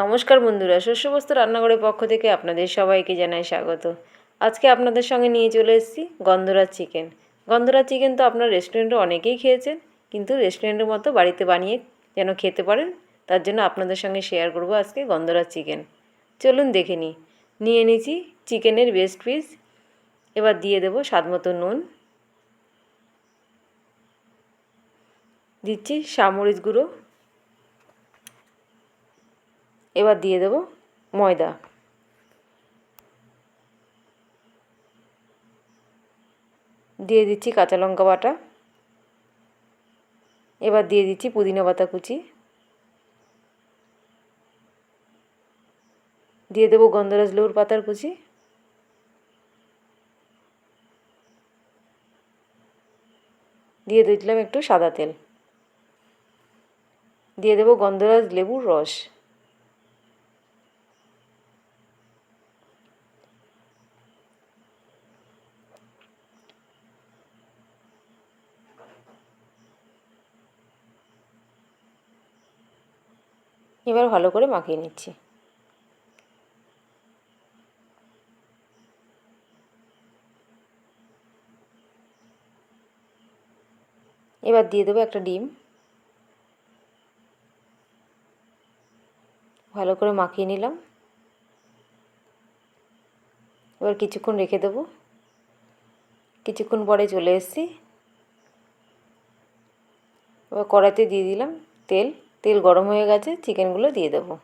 নমস্কার বন্ধুরা, শস্যবস্তু রান্নাঘরের পক্ষ থেকে আপনাদের সবাইকে জানাই স্বাগত। আজকে আপনাদের সঙ্গে নিয়ে চলে এসেছি গন্ধরাজ চিকেন। গন্ধরাজ চিকেন তো আপনার রেস্টুরেন্টে অনেকেই খেয়েছেন, কিন্তু রেস্টুরেন্টের মতো বাড়িতে বানিয়ে যেন খেতে পারেন, তার জন্য আপনাদের সঙ্গে শেয়ার করব আজকে গন্ধরাজ চিকেন। চলুন দেখে নিই। নিয়ে নিয়েছি চিকেনের বেস্ট পিস এবার দিয়ে দেবো স্বাদ মতো নুন। দিচ্ছি সামরিচ গুঁড়ো এবার দিয়ে দেব ময়দা। দিয়ে দিচ্ছি কাঁচা লঙ্কা বাটা। এবার দিয়ে দিচ্ছি পুদিনা পাতা কুচি। দিয়ে দেবো গন্ধরাজ লেবুর পাতার কুচি। দিয়ে দিলাম একটু সাদা তেল। দিয়ে দেবো গন্ধরাজ লেবুর রস। এবার ভালো করে মাখিয়ে নিচ্ছি। এবার দিয়ে দেবো একটা ডিম। ভালো করে মাখিয়ে নিলাম। এবার কিছুক্ষণ রেখে দেবো। কিছুক্ষণ পরে চলে এসেছি। এবার কড়াইতে দিয়ে দিলাম তেল। তেল গরম হয়ে গেছে চিকেনগুলো দিয়ে দেবো।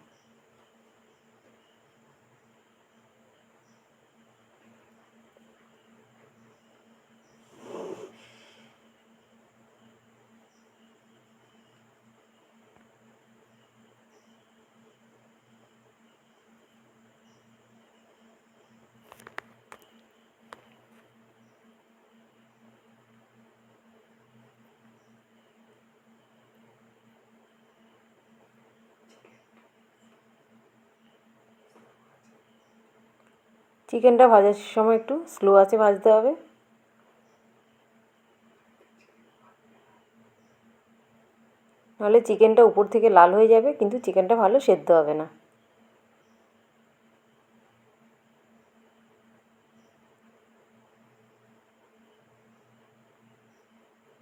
চিকেনটা ভাজার সময় একটু স্লো আছে ভাজতে হবে। নাহলে চিকেনটা উপর থেকে লাল হয়ে যাবে, কিন্তু চিকেনটা ভালো সেদ্ধ হবে না।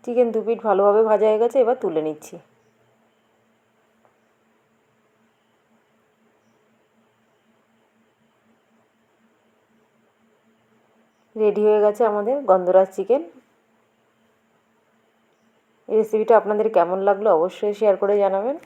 চিকেন দু পিঠ ভালোভাবে ভাজা হয়ে গেছে, এবার তুলে নিচ্ছি। রেডি হয়ে গেছে আমাদের গন্ধরাজ চিকেন। রেসিপিটা আপনাদের কেমন লাগল অবশ্যই শেয়ার করে জানাবেন।